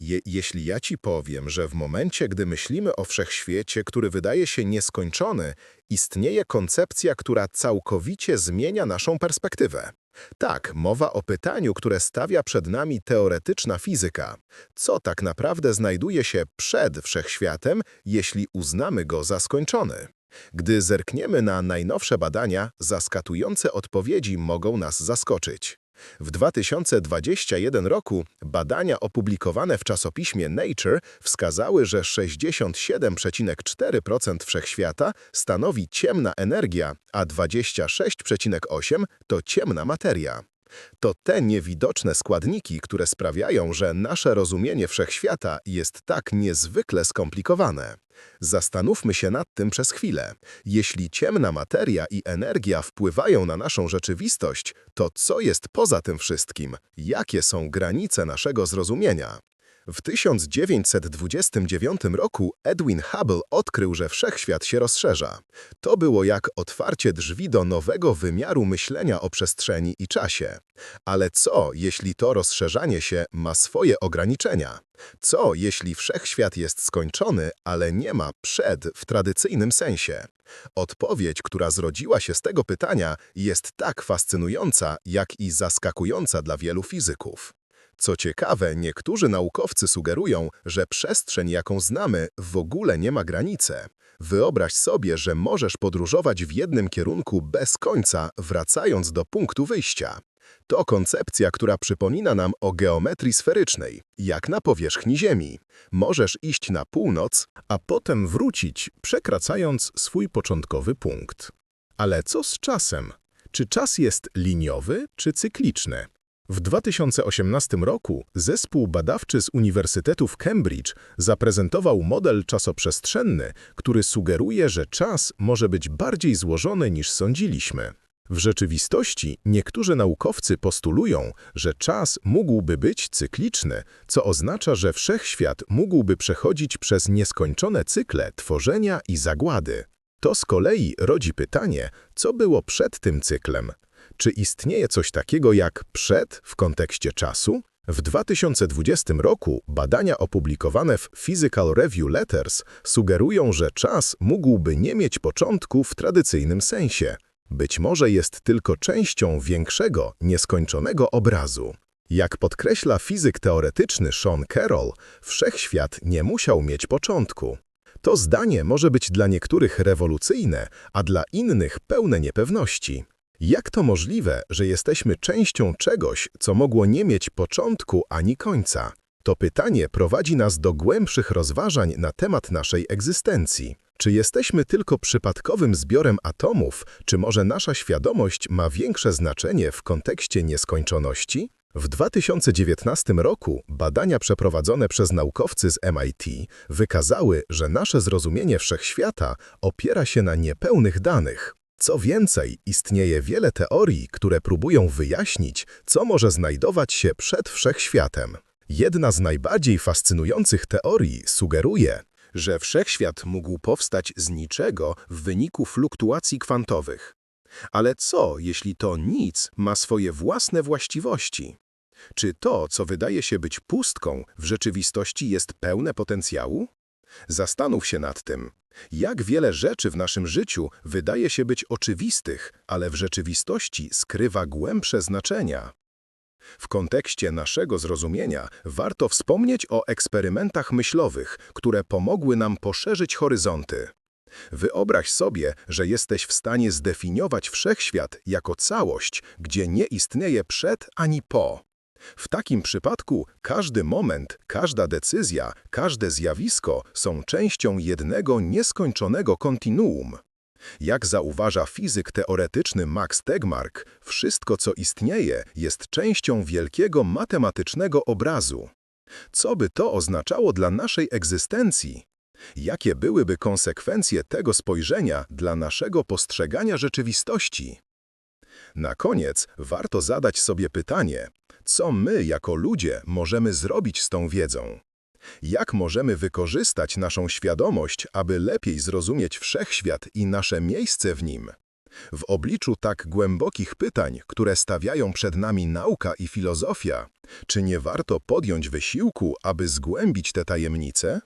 Je, jeśli ja ci powiem, że w momencie, gdy myślimy o wszechświecie, który wydaje się nieskończony, istnieje koncepcja, która całkowicie zmienia naszą perspektywę. Tak, mowa o pytaniu, które stawia przed nami teoretyczna fizyka. Co tak naprawdę znajduje się przed wszechświatem, jeśli uznamy go za skończony? Gdy zerkniemy na najnowsze badania, zaskakujące odpowiedzi mogą nas zaskoczyć. W 2021 roku badania opublikowane w czasopiśmie Nature wskazały, że 67,4% wszechświata stanowi ciemna energia, a 26,8% to ciemna materia. To te niewidoczne składniki, które sprawiają, że nasze rozumienie wszechświata jest tak niezwykle skomplikowane. Zastanówmy się nad tym przez chwilę. Jeśli ciemna materia i energia wpływają na naszą rzeczywistość, to co jest poza tym wszystkim? Jakie są granice naszego zrozumienia? W 1929 roku Edwin Hubble odkrył, że wszechświat się rozszerza. To było jak otwarcie drzwi do nowego wymiaru myślenia o przestrzeni i czasie. Ale co, jeśli to rozszerzanie się ma swoje ograniczenia? Co, jeśli wszechświat jest skończony, ale nie ma przed w tradycyjnym sensie? Odpowiedź, która zrodziła się z tego pytania, jest tak fascynująca, jak i zaskakująca dla wielu fizyków. Co ciekawe, niektórzy naukowcy sugerują, że przestrzeń, jaką znamy, w ogóle nie ma granicy. Wyobraź sobie, że możesz podróżować w jednym kierunku bez końca, wracając do punktu wyjścia. To koncepcja, która przypomina nam o geometrii sferycznej, jak na powierzchni Ziemi. Możesz iść na północ, a potem wrócić, przekraczając swój początkowy punkt. Ale co z czasem? Czy czas jest liniowy czy cykliczny? W 2018 roku zespół badawczy z Uniwersytetu w Cambridge zaprezentował model czasoprzestrzenny, który sugeruje, że czas może być bardziej złożony niż sądziliśmy. W rzeczywistości niektórzy naukowcy postulują, że czas mógłby być cykliczny, co oznacza, że wszechświat mógłby przechodzić przez nieskończone cykle tworzenia i zagłady. To z kolei rodzi pytanie, co było przed tym cyklem, czy istnieje coś takiego jak przed w kontekście czasu? W 2020 roku badania opublikowane w Physical Review Letters sugerują, że czas mógłby nie mieć początku w tradycyjnym sensie. Być może jest tylko częścią większego, nieskończonego obrazu. Jak podkreśla fizyk teoretyczny Sean Carroll, wszechświat nie musiał mieć początku. To zdanie może być dla niektórych rewolucyjne, a dla innych pełne niepewności. Jak to możliwe, że jesteśmy częścią czegoś, co mogło nie mieć początku ani końca? To pytanie prowadzi nas do głębszych rozważań na temat naszej egzystencji. Czy jesteśmy tylko przypadkowym zbiorem atomów, czy może nasza świadomość ma większe znaczenie w kontekście nieskończoności? W 2019 roku badania przeprowadzone przez naukowcy z MIT wykazały, że nasze zrozumienie wszechświata opiera się na niepełnych danych. Co więcej, istnieje wiele teorii, które próbują wyjaśnić, co może znajdować się przed wszechświatem. Jedna z najbardziej fascynujących teorii sugeruje, że wszechświat mógł powstać z niczego w wyniku fluktuacji kwantowych. Ale co, jeśli to nic ma swoje własne właściwości? Czy to, co wydaje się być pustką, w rzeczywistości jest pełne potencjału? Zastanów się nad tym. Jak wiele rzeczy w naszym życiu wydaje się być oczywistych, ale w rzeczywistości skrywa głębsze znaczenia. W kontekście naszego zrozumienia warto wspomnieć o eksperymentach myślowych, które pomogły nam poszerzyć horyzonty. Wyobraź sobie, że jesteś w stanie zdefiniować wszechświat jako całość, gdzie nie istnieje przed ani po. W takim przypadku każdy moment, każda decyzja, każde zjawisko są częścią jednego nieskończonego kontinuum. Jak zauważa fizyk teoretyczny Max Tegmark, wszystko co istnieje jest częścią wielkiego matematycznego obrazu. Co by to oznaczało dla naszej egzystencji? Jakie byłyby konsekwencje tego spojrzenia dla naszego postrzegania rzeczywistości? Na koniec warto zadać sobie pytanie, co my jako ludzie możemy zrobić z tą wiedzą? Jak możemy wykorzystać naszą świadomość, aby lepiej zrozumieć wszechświat i nasze miejsce w nim? W obliczu tak głębokich pytań, które stawiają przed nami nauka i filozofia, czy nie warto podjąć wysiłku, aby zgłębić te tajemnice?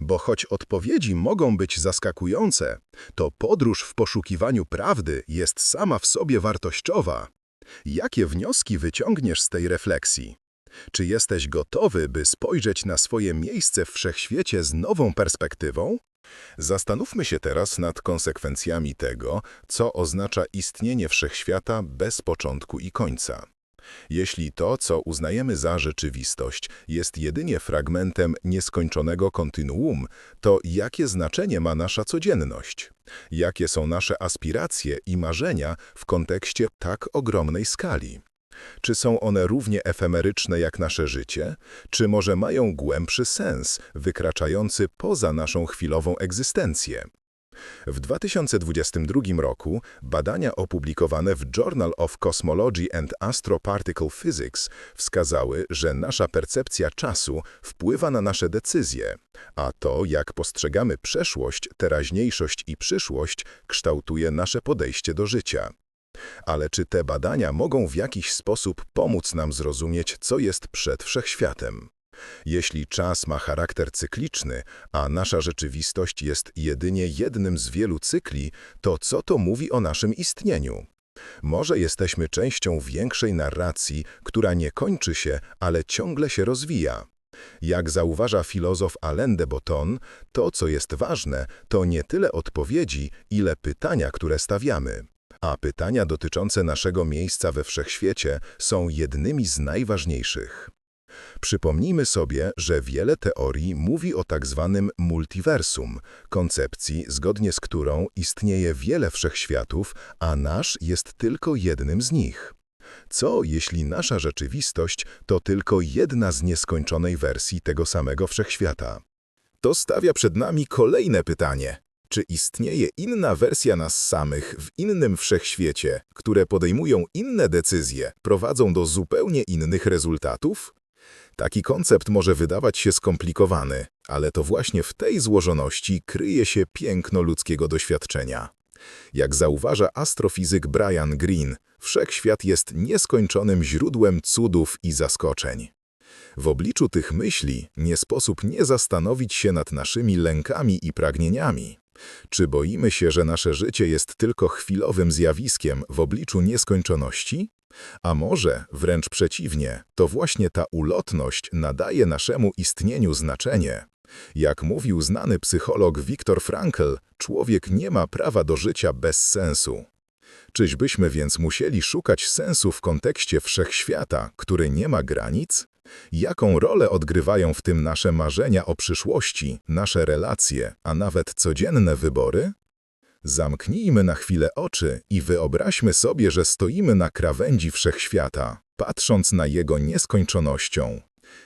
Bo choć odpowiedzi mogą być zaskakujące, to podróż w poszukiwaniu prawdy jest sama w sobie wartościowa. Jakie wnioski wyciągniesz z tej refleksji? Czy jesteś gotowy, by spojrzeć na swoje miejsce w wszechświecie z nową perspektywą? Zastanówmy się teraz nad konsekwencjami tego, co oznacza istnienie wszechświata bez początku i końca. Jeśli to, co uznajemy za rzeczywistość, jest jedynie fragmentem nieskończonego kontynuum, to jakie znaczenie ma nasza codzienność? Jakie są nasze aspiracje i marzenia w kontekście tak ogromnej skali? Czy są one równie efemeryczne jak nasze życie, czy może mają głębszy sens, wykraczający poza naszą chwilową egzystencję? W 2022 roku badania opublikowane w Journal of Cosmology and Astroparticle Physics wskazały, że nasza percepcja czasu wpływa na nasze decyzje, a to, jak postrzegamy przeszłość, teraźniejszość i przyszłość, kształtuje nasze podejście do życia. Ale czy te badania mogą w jakiś sposób pomóc nam zrozumieć, co jest przed wszechświatem? Jeśli czas ma charakter cykliczny, a nasza rzeczywistość jest jedynie jednym z wielu cykli, to co to mówi o naszym istnieniu? Może jesteśmy częścią większej narracji, która nie kończy się, ale ciągle się rozwija. Jak zauważa filozof Alain de Botton, to, co jest ważne, to nie tyle odpowiedzi, ile pytania, które stawiamy. A pytania dotyczące naszego miejsca we wszechświecie są jednymi z najważniejszych. Przypomnijmy sobie, że wiele teorii mówi o tak zwanym multiversum, koncepcji, zgodnie z którą istnieje wiele wszechświatów, a nasz jest tylko jednym z nich. Co, jeśli nasza rzeczywistość to tylko jedna z nieskończonej wersji tego samego wszechświata? To stawia przed nami kolejne pytanie. Czy istnieje inna wersja nas samych w innym wszechświecie, które podejmują inne decyzje, prowadzą do zupełnie innych rezultatów? Taki koncept może wydawać się skomplikowany, ale to właśnie w tej złożoności kryje się piękno ludzkiego doświadczenia. Jak zauważa astrofizyk Brian Greene, wszechświat jest nieskończonym źródłem cudów i zaskoczeń. W obliczu tych myśli nie sposób nie zastanowić się nad naszymi lękami i pragnieniami. Czy boimy się, że nasze życie jest tylko chwilowym zjawiskiem w obliczu nieskończoności? A może, wręcz przeciwnie, to właśnie ta ulotność nadaje naszemu istnieniu znaczenie. Jak mówił znany psycholog Viktor Frankl, człowiek nie ma prawa do życia bez sensu. Czyżbyśmy więc musieli szukać sensu w kontekście wszechświata, który nie ma granic? Jaką rolę odgrywają w tym nasze marzenia o przyszłości, nasze relacje, a nawet codzienne wybory? Zamknijmy na chwilę oczy i wyobraźmy sobie, że stoimy na krawędzi wszechświata, patrząc na jego nieskończonością.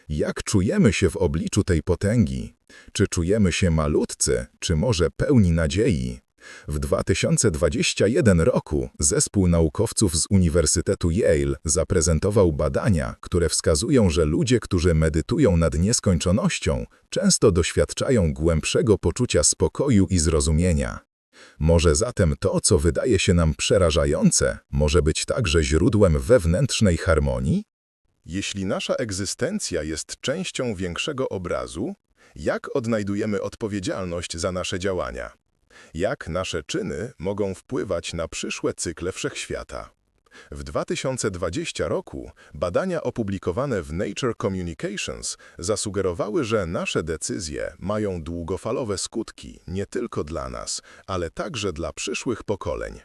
Jak czujemy się w obliczu tej potęgi? Czy czujemy się malutcy, czy może pełni nadziei? W 2021 roku zespół naukowców z Uniwersytetu Yale zaprezentował badania, które wskazują, że ludzie, którzy medytują nad nieskończonością, często doświadczają głębszego poczucia spokoju i zrozumienia. Może zatem to, co wydaje się nam przerażające, może być także źródłem wewnętrznej harmonii? Jeśli nasza egzystencja jest częścią większego obrazu, jak odnajdujemy odpowiedzialność za nasze działania? Jak nasze czyny mogą wpływać na przyszłe cykle wszechświata? W 2020 roku badania opublikowane w Nature Communications zasugerowały, że nasze decyzje mają długofalowe skutki nie tylko dla nas, ale także dla przyszłych pokoleń.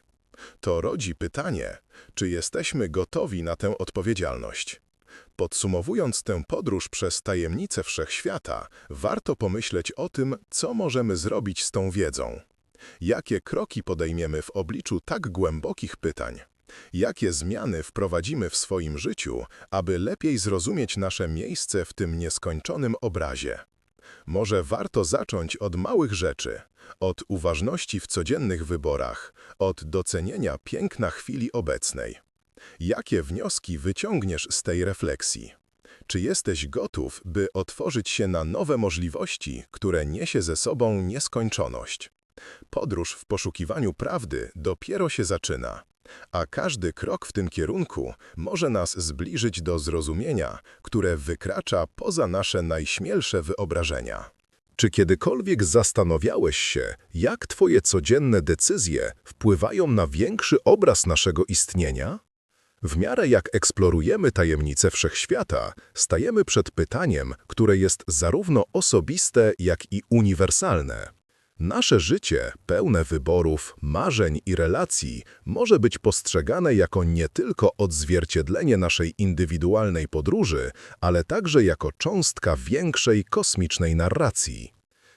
To rodzi pytanie, czy jesteśmy gotowi na tę odpowiedzialność. Podsumowując tę podróż przez tajemnice wszechświata, warto pomyśleć o tym, co możemy zrobić z tą wiedzą. Jakie kroki podejmiemy w obliczu tak głębokich pytań? Jakie zmiany wprowadzimy w swoim życiu, aby lepiej zrozumieć nasze miejsce w tym nieskończonym obrazie? Może warto zacząć od małych rzeczy, od uważności w codziennych wyborach, od docenienia piękna chwili obecnej. Jakie wnioski wyciągniesz z tej refleksji? Czy jesteś gotów, by otworzyć się na nowe możliwości, które niesie ze sobą nieskończoność? Podróż w poszukiwaniu prawdy dopiero się zaczyna, a każdy krok w tym kierunku może nas zbliżyć do zrozumienia, które wykracza poza nasze najśmielsze wyobrażenia. Czy kiedykolwiek zastanawiałeś się, jak Twoje codzienne decyzje wpływają na większy obraz naszego istnienia? W miarę jak eksplorujemy tajemnice wszechświata, stajemy przed pytaniem, które jest zarówno osobiste, jak i uniwersalne. Nasze życie, pełne wyborów, marzeń i relacji, może być postrzegane jako nie tylko odzwierciedlenie naszej indywidualnej podróży, ale także jako cząstka większej kosmicznej narracji.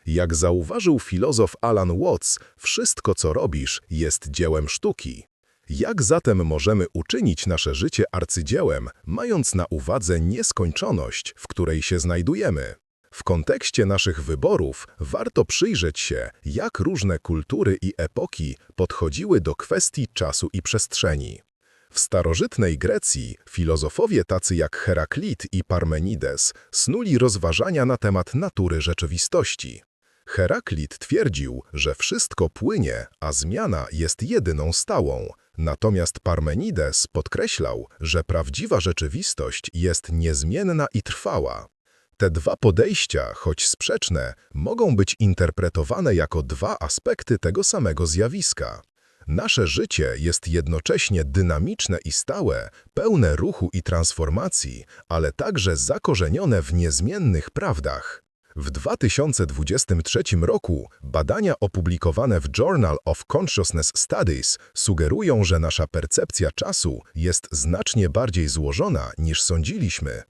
Jak zauważył filozof Alan Watts, wszystko co robisz jest dziełem sztuki. Jak zatem możemy uczynić nasze życie arcydziełem, mając na uwadze nieskończoność, w której się znajdujemy? W kontekście naszych wyborów warto przyjrzeć się, jak różne kultury i epoki podchodziły do kwestii czasu i przestrzeni. W starożytnej Grecji filozofowie tacy jak Heraklit i Parmenides snuli rozważania na temat natury rzeczywistości. Heraklit twierdził, że wszystko płynie, a zmiana jest jedyną stałą, natomiast Parmenides podkreślał, że prawdziwa rzeczywistość jest niezmienna i trwała. Te dwa podejścia, choć sprzeczne, mogą być interpretowane jako dwa aspekty tego samego zjawiska. Nasze życie jest jednocześnie dynamiczne i stałe, pełne ruchu i transformacji, ale także zakorzenione w niezmiennych prawdach. W 2023 roku badania opublikowane w Journal of Consciousness Studies sugerują, że nasza percepcja czasu jest znacznie bardziej złożona niż sądziliśmy.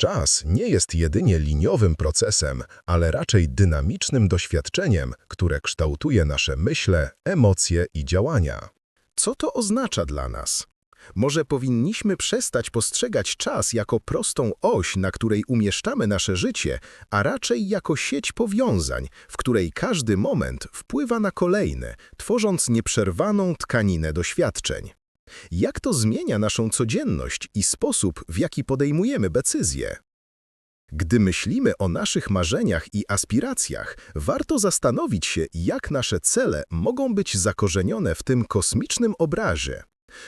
Czas nie jest jedynie liniowym procesem, ale raczej dynamicznym doświadczeniem, które kształtuje nasze myśle, emocje i działania. Co to oznacza dla nas? Może powinniśmy przestać postrzegać czas jako prostą oś, na której umieszczamy nasze życie, a raczej jako sieć powiązań, w której każdy moment wpływa na kolejne, tworząc nieprzerwaną tkaninę doświadczeń. Jak to zmienia naszą codzienność i sposób, w jaki podejmujemy decyzje? Gdy myślimy o naszych marzeniach i aspiracjach, warto zastanowić się, jak nasze cele mogą być zakorzenione w tym kosmicznym obrazie.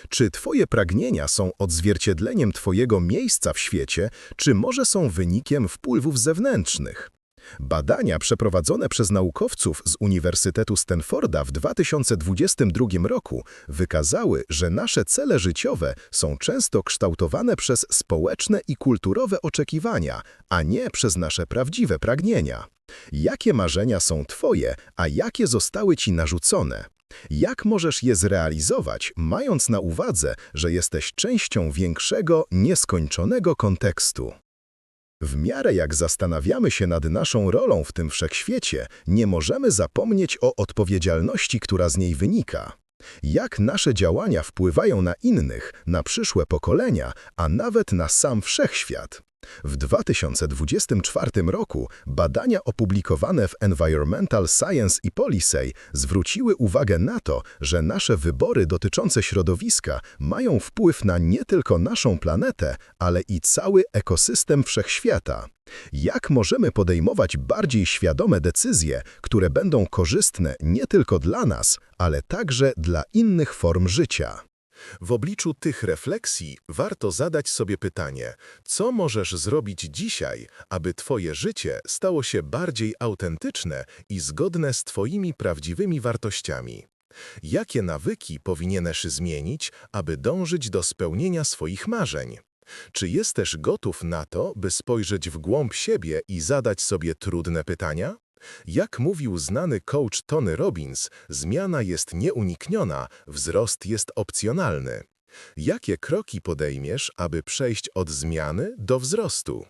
Czy Twoje pragnienia są odzwierciedleniem Twojego miejsca w świecie, czy może są wynikiem wpływów zewnętrznych? Badania przeprowadzone przez naukowców z Uniwersytetu Stanforda w 2022 roku wykazały, że nasze cele życiowe są często kształtowane przez społeczne i kulturowe oczekiwania, a nie przez nasze prawdziwe pragnienia. Jakie marzenia są Twoje, a jakie zostały Ci narzucone? Jak możesz je zrealizować, mając na uwadze, że jesteś częścią większego, nieskończonego kontekstu? W miarę jak zastanawiamy się nad naszą rolą w tym wszechświecie, nie możemy zapomnieć o odpowiedzialności, która z niej wynika. Jak nasze działania wpływają na innych, na przyszłe pokolenia, a nawet na sam wszechświat. W 2024 roku badania opublikowane w Environmental Science i Policy zwróciły uwagę na to, że nasze wybory dotyczące środowiska mają wpływ na nie tylko naszą planetę, ale i cały ekosystem wszechświata. Jak możemy podejmować bardziej świadome decyzje, które będą korzystne nie tylko dla nas, ale także dla innych form życia? W obliczu tych refleksji warto zadać sobie pytanie, co możesz zrobić dzisiaj, aby Twoje życie stało się bardziej autentyczne i zgodne z Twoimi prawdziwymi wartościami. Jakie nawyki powinieneś zmienić, aby dążyć do spełnienia swoich marzeń? Czy jesteś gotów na to, by spojrzeć w głąb siebie i zadać sobie trudne pytania? Jak mówił znany coach Tony Robbins, zmiana jest nieunikniona, wzrost jest opcjonalny. Jakie kroki podejmiesz, aby przejść od zmiany do wzrostu?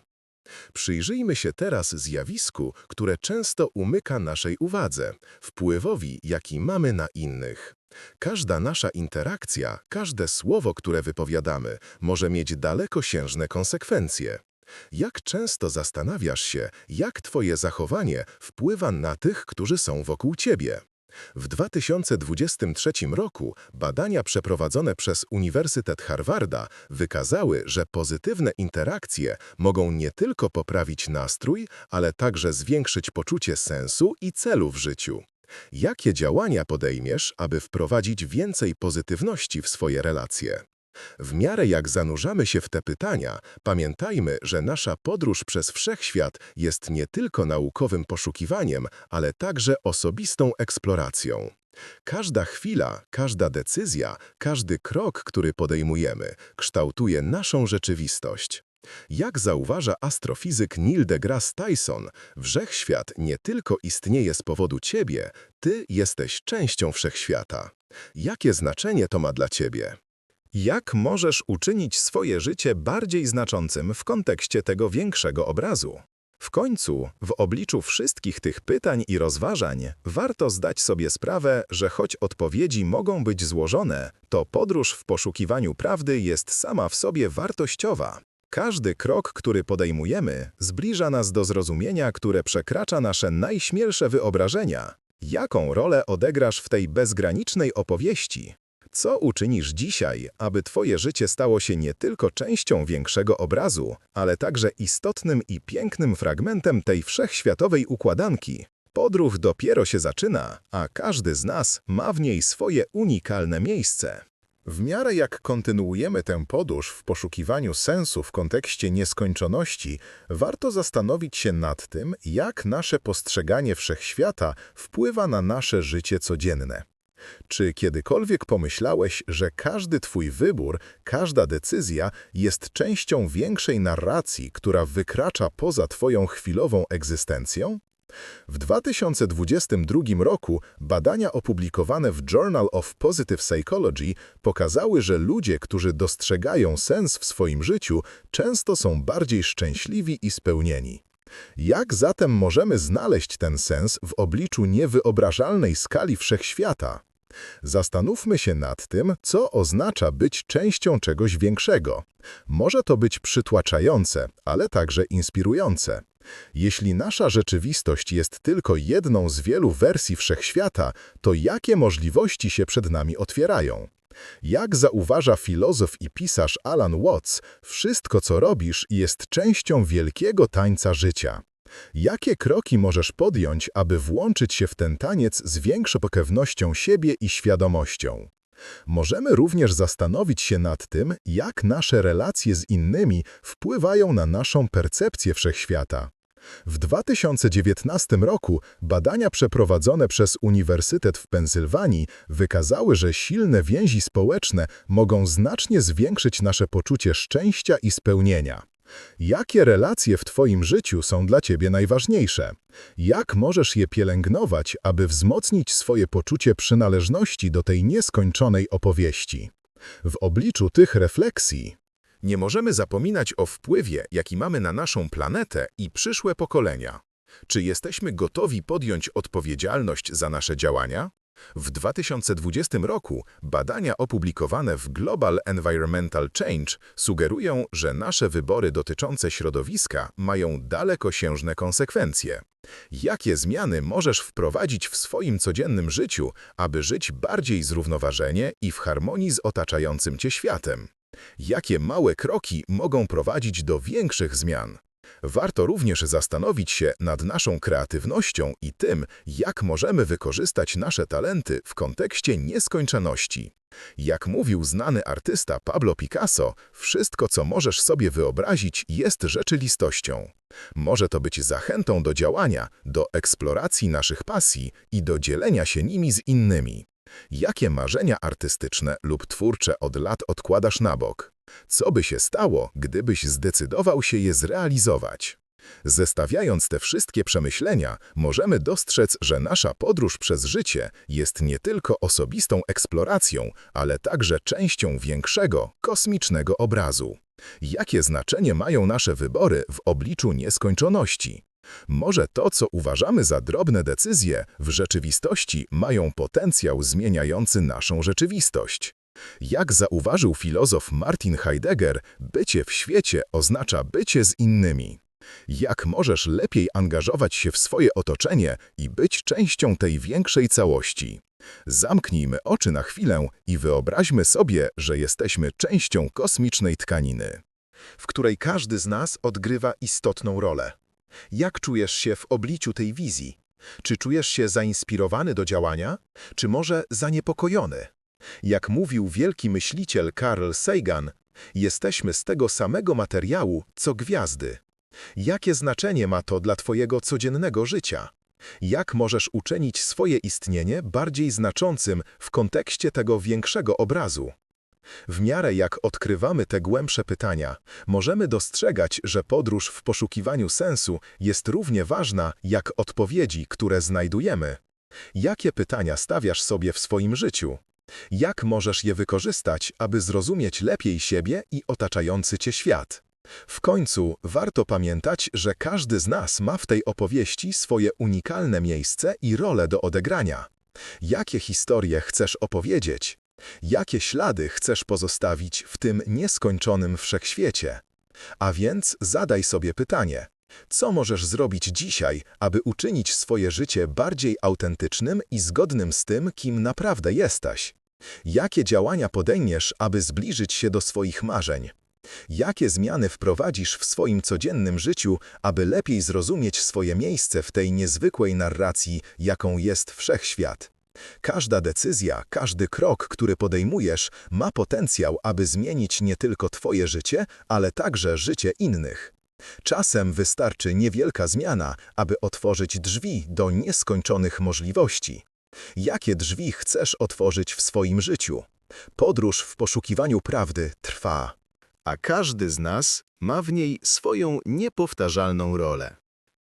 Przyjrzyjmy się teraz zjawisku, które często umyka naszej uwadze, wpływowi, jaki mamy na innych. Każda nasza interakcja, każde słowo, które wypowiadamy, może mieć dalekosiężne konsekwencje. Jak często zastanawiasz się, jak Twoje zachowanie wpływa na tych, którzy są wokół Ciebie? W 2023 roku badania przeprowadzone przez Uniwersytet Harvarda wykazały, że pozytywne interakcje mogą nie tylko poprawić nastrój, ale także zwiększyć poczucie sensu i celu w życiu. Jakie działania podejmiesz, aby wprowadzić więcej pozytywności w swoje relacje? W miarę jak zanurzamy się w te pytania, pamiętajmy, że nasza podróż przez wszechświat jest nie tylko naukowym poszukiwaniem, ale także osobistą eksploracją. Każda chwila, każda decyzja, każdy krok, który podejmujemy, kształtuje naszą rzeczywistość. Jak zauważa astrofizyk Neil deGrasse Tyson, wszechświat nie tylko istnieje z powodu ciebie, ty jesteś częścią wszechświata. Jakie znaczenie to ma dla ciebie? Jak możesz uczynić swoje życie bardziej znaczącym w kontekście tego większego obrazu? W końcu, w obliczu wszystkich tych pytań i rozważań, warto zdać sobie sprawę, że choć odpowiedzi mogą być złożone, to podróż w poszukiwaniu prawdy jest sama w sobie wartościowa. Każdy krok, który podejmujemy, zbliża nas do zrozumienia, które przekracza nasze najśmielsze wyobrażenia. Jaką rolę odegrasz w tej bezgranicznej opowieści? Co uczynisz dzisiaj, aby Twoje życie stało się nie tylko częścią większego obrazu, ale także istotnym i pięknym fragmentem tej wszechświatowej układanki? Podróż dopiero się zaczyna, a każdy z nas ma w niej swoje unikalne miejsce. W miarę jak kontynuujemy tę podróż w poszukiwaniu sensu w kontekście nieskończoności, warto zastanowić się nad tym, jak nasze postrzeganie wszechświata wpływa na nasze życie codzienne. Czy kiedykolwiek pomyślałeś, że każdy Twój wybór, każda decyzja jest częścią większej narracji, która wykracza poza Twoją chwilową egzystencją? W 2022 roku badania opublikowane w Journal of Positive Psychology pokazały, że ludzie, którzy dostrzegają sens w swoim życiu, często są bardziej szczęśliwi i spełnieni. Jak zatem możemy znaleźć ten sens w obliczu niewyobrażalnej skali wszechświata? Zastanówmy się nad tym, co oznacza być częścią czegoś większego. Może to być przytłaczające, ale także inspirujące. Jeśli nasza rzeczywistość jest tylko jedną z wielu wersji wszechświata, to jakie możliwości się przed nami otwierają? Jak zauważa filozof i pisarz Alan Watts, wszystko co robisz jest częścią wielkiego tańca życia. Jakie kroki możesz podjąć, aby włączyć się w ten taniec z większą pewnością siebie i świadomością? Możemy również zastanowić się nad tym, jak nasze relacje z innymi wpływają na naszą percepcję wszechświata. W 2019 roku badania przeprowadzone przez Uniwersytet w Pensylwanii wykazały, że silne więzi społeczne mogą znacznie zwiększyć nasze poczucie szczęścia i spełnienia. Jakie relacje w Twoim życiu są dla Ciebie najważniejsze? Jak możesz je pielęgnować, aby wzmocnić swoje poczucie przynależności do tej nieskończonej opowieści? W obliczu tych refleksji nie możemy zapominać o wpływie, jaki mamy na naszą planetę i przyszłe pokolenia. Czy jesteśmy gotowi podjąć odpowiedzialność za nasze działania? W 2020 roku badania opublikowane w Global Environmental Change sugerują, że nasze wybory dotyczące środowiska mają dalekosiężne konsekwencje. Jakie zmiany możesz wprowadzić w swoim codziennym życiu, aby żyć bardziej zrównoważenie i w harmonii z otaczającym cię światem? Jakie małe kroki mogą prowadzić do większych zmian? Warto również zastanowić się nad naszą kreatywnością i tym, jak możemy wykorzystać nasze talenty w kontekście nieskończoności. Jak mówił znany artysta Pablo Picasso, wszystko, co możesz sobie wyobrazić, jest rzeczywistością. Może to być zachętą do działania, do eksploracji naszych pasji i do dzielenia się nimi z innymi. Jakie marzenia artystyczne lub twórcze od lat odkładasz na bok? Co by się stało, gdybyś zdecydował się je zrealizować? Zestawiając te wszystkie przemyślenia, możemy dostrzec, że nasza podróż przez życie jest nie tylko osobistą eksploracją, ale także częścią większego, kosmicznego obrazu. Jakie znaczenie mają nasze wybory w obliczu nieskończoności? Może to, co uważamy za drobne decyzje, w rzeczywistości mają potencjał zmieniający naszą rzeczywistość. Jak zauważył filozof Martin Heidegger, bycie w świecie oznacza bycie z innymi. Jak możesz lepiej angażować się w swoje otoczenie i być częścią tej większej całości? Zamknijmy oczy na chwilę i wyobraźmy sobie, że jesteśmy częścią kosmicznej tkaniny, w której każdy z nas odgrywa istotną rolę. Jak czujesz się w obliczu tej wizji? Czy czujesz się zainspirowany do działania, czy może zaniepokojony? Jak mówił wielki myśliciel Carl Sagan, jesteśmy z tego samego materiału, co gwiazdy. Jakie znaczenie ma to dla Twojego codziennego życia? Jak możesz uczynić swoje istnienie bardziej znaczącym w kontekście tego większego obrazu? W miarę jak odkrywamy te głębsze pytania, możemy dostrzegać, że podróż w poszukiwaniu sensu jest równie ważna jak odpowiedzi, które znajdujemy. Jakie pytania stawiasz sobie w swoim życiu? Jak możesz je wykorzystać, aby zrozumieć lepiej siebie i otaczający cię świat? W końcu warto pamiętać, że każdy z nas ma w tej opowieści swoje unikalne miejsce i rolę do odegrania. Jakie historie chcesz opowiedzieć? Jakie ślady chcesz pozostawić w tym nieskończonym wszechświecie? A więc zadaj sobie pytanie, co możesz zrobić dzisiaj, aby uczynić swoje życie bardziej autentycznym i zgodnym z tym, kim naprawdę jesteś? Jakie działania podejmiesz, aby zbliżyć się do swoich marzeń? Jakie zmiany wprowadzisz w swoim codziennym życiu, aby lepiej zrozumieć swoje miejsce w tej niezwykłej narracji, jaką jest wszechświat? Każda decyzja, każdy krok, który podejmujesz, ma potencjał, aby zmienić nie tylko Twoje życie, ale także życie innych. Czasem wystarczy niewielka zmiana, aby otworzyć drzwi do nieskończonych możliwości. Jakie drzwi chcesz otworzyć w swoim życiu? Podróż w poszukiwaniu prawdy trwa, a każdy z nas ma w niej swoją niepowtarzalną rolę.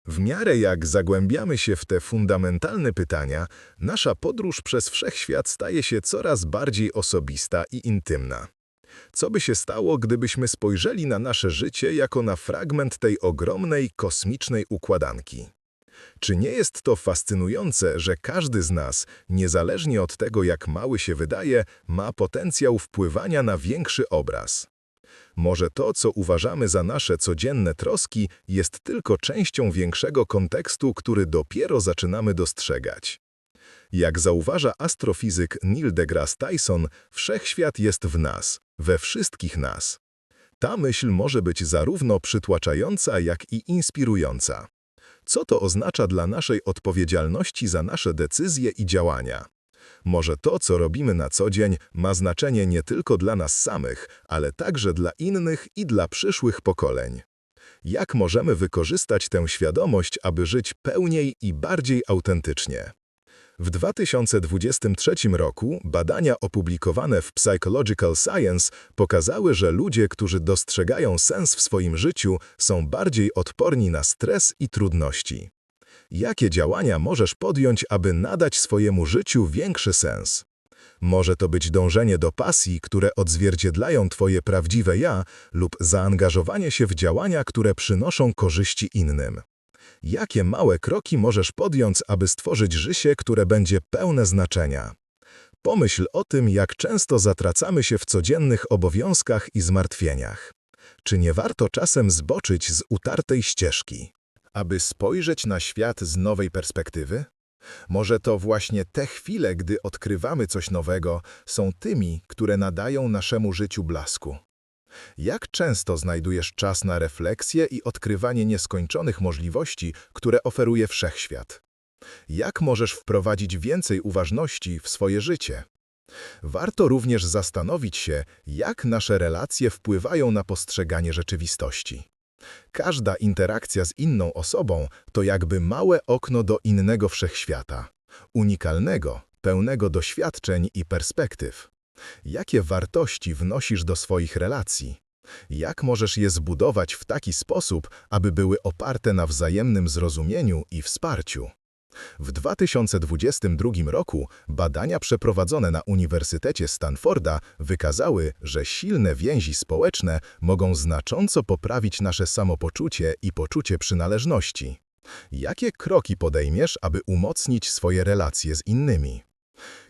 W miarę jak zagłębiamy się w te fundamentalne pytania, nasza podróż przez wszechświat staje się coraz bardziej osobista i intymna. Co by się stało, gdybyśmy spojrzeli na nasze życie jako na fragment tej ogromnej, kosmicznej układanki? Czy nie jest to fascynujące, że każdy z nas, niezależnie od tego jak mały się wydaje, ma potencjał wpływania na większy obraz? Może to, co uważamy za nasze codzienne troski, jest tylko częścią większego kontekstu, który dopiero zaczynamy dostrzegać. Jak zauważa astrofizyk Neil deGrasse Tyson, wszechświat jest w nas, we wszystkich nas. Ta myśl może być zarówno przytłaczająca, jak i inspirująca. Co to oznacza dla naszej odpowiedzialności za nasze decyzje i działania? Może to, co robimy na co dzień, ma znaczenie nie tylko dla nas samych, ale także dla innych i dla przyszłych pokoleń. Jak możemy wykorzystać tę świadomość, aby żyć pełniej i bardziej autentycznie? W 2023 roku badania opublikowane w Psychological Science pokazały, że ludzie, którzy dostrzegają sens w swoim życiu, są bardziej odporni na stres i trudności. Jakie działania możesz podjąć, aby nadać swojemu życiu większy sens? Może to być dążenie do pasji, które odzwierciedlają Twoje prawdziwe ja, lub zaangażowanie się w działania, które przynoszą korzyści innym. Jakie małe kroki możesz podjąć, aby stworzyć życie, które będzie pełne znaczenia? Pomyśl o tym, jak często zatracamy się w codziennych obowiązkach i zmartwieniach. Czy nie warto czasem zboczyć z utartej ścieżki? aby spojrzeć na świat z nowej perspektywy? Może to właśnie te chwile, gdy odkrywamy coś nowego, są tymi, które nadają naszemu życiu blasku. Jak często znajdujesz czas na refleksję i odkrywanie nieskończonych możliwości, które oferuje wszechświat? Jak możesz wprowadzić więcej uważności w swoje życie? Warto również zastanowić się, jak nasze relacje wpływają na postrzeganie rzeczywistości. Każda interakcja z inną osobą to jakby małe okno do innego wszechświata, unikalnego, pełnego doświadczeń i perspektyw. Jakie wartości wnosisz do swoich relacji? Jak możesz je zbudować w taki sposób, aby były oparte na wzajemnym zrozumieniu i wsparciu? W 2022 roku badania przeprowadzone na Uniwersytecie Stanforda wykazały, że silne więzi społeczne mogą znacząco poprawić nasze samopoczucie i poczucie przynależności. Jakie kroki podejmiesz, aby umocnić swoje relacje z innymi?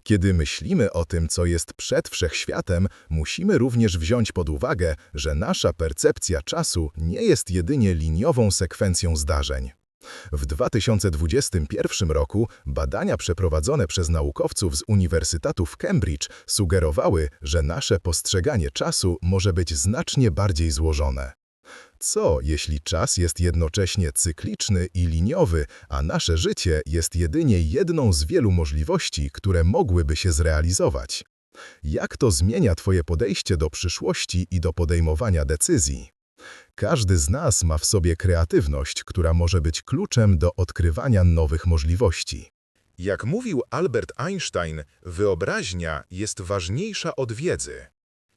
Kiedy myślimy o tym, co jest przed wszechświatem, musimy również wziąć pod uwagę, że nasza percepcja czasu nie jest jedynie liniową sekwencją zdarzeń. W 2021 roku badania przeprowadzone przez naukowców z Uniwersytetu w Cambridge sugerowały, że nasze postrzeganie czasu może być znacznie bardziej złożone. Co, jeśli czas jest jednocześnie cykliczny i liniowy, a nasze życie jest jedynie jedną z wielu możliwości, które mogłyby się zrealizować? Jak to zmienia Twoje podejście do przyszłości i do podejmowania decyzji? Każdy z nas ma w sobie kreatywność, która może być kluczem do odkrywania nowych możliwości. Jak mówił Albert Einstein, wyobraźnia jest ważniejsza od wiedzy.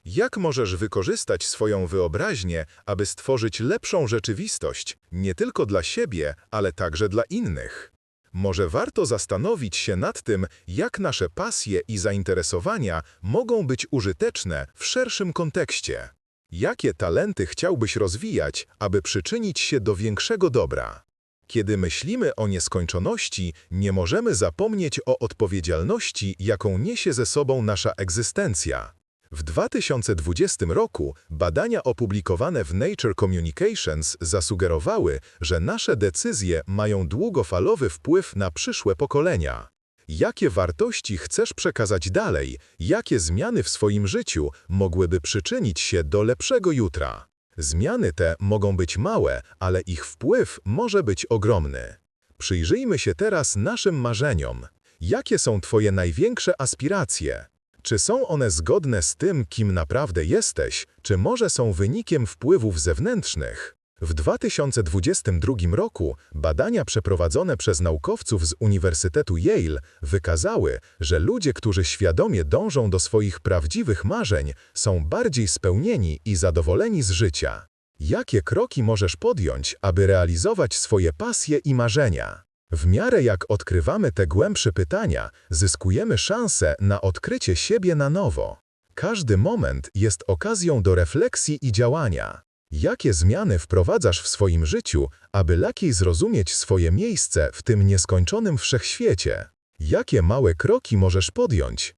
Jak możesz wykorzystać swoją wyobraźnię, aby stworzyć lepszą rzeczywistość, nie tylko dla siebie, ale także dla innych? Może warto zastanowić się nad tym, jak nasze pasje i zainteresowania mogą być użyteczne w szerszym kontekście. Jakie talenty chciałbyś rozwijać, aby przyczynić się do większego dobra? Kiedy myślimy o nieskończoności, nie możemy zapomnieć o odpowiedzialności, jaką niesie ze sobą nasza egzystencja. W 2020 roku badania opublikowane w Nature Communications zasugerowały, że nasze decyzje mają długofalowy wpływ na przyszłe pokolenia. Jakie wartości chcesz przekazać dalej? Jakie zmiany w swoim życiu mogłyby przyczynić się do lepszego jutra? Zmiany te mogą być małe, ale ich wpływ może być ogromny. Przyjrzyjmy się teraz naszym marzeniom. Jakie są Twoje największe aspiracje? Czy są one zgodne z tym, kim naprawdę jesteś, czy może są wynikiem wpływów zewnętrznych? W 2022 roku badania przeprowadzone przez naukowców z Uniwersytetu Yale wykazały, że ludzie, którzy świadomie dążą do swoich prawdziwych marzeń, są bardziej spełnieni i zadowoleni z życia. Jakie kroki możesz podjąć, aby realizować swoje pasje i marzenia? W miarę jak odkrywamy te głębsze pytania, zyskujemy szansę na odkrycie siebie na nowo. Każdy moment jest okazją do refleksji i działania. Jakie zmiany wprowadzasz w swoim życiu, aby lepiej zrozumieć swoje miejsce w tym nieskończonym wszechświecie? Jakie małe kroki możesz podjąć,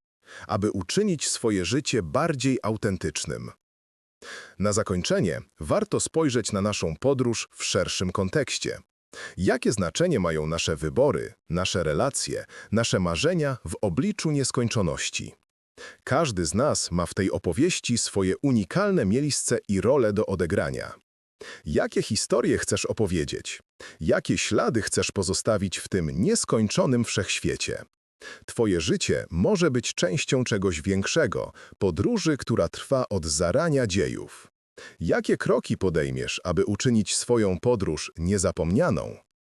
aby uczynić swoje życie bardziej autentycznym? Na zakończenie warto spojrzeć na naszą podróż w szerszym kontekście. Jakie znaczenie mają nasze wybory, nasze relacje, nasze marzenia w obliczu nieskończoności? Każdy z nas ma w tej opowieści swoje unikalne miejsce i rolę do odegrania. Jakie historie chcesz opowiedzieć? Jakie ślady chcesz pozostawić w tym nieskończonym wszechświecie? Twoje życie może być częścią czegoś większego, podróży, która trwa od zarania dziejów. Jakie kroki podejmiesz, aby uczynić swoją podróż niezapomnianą?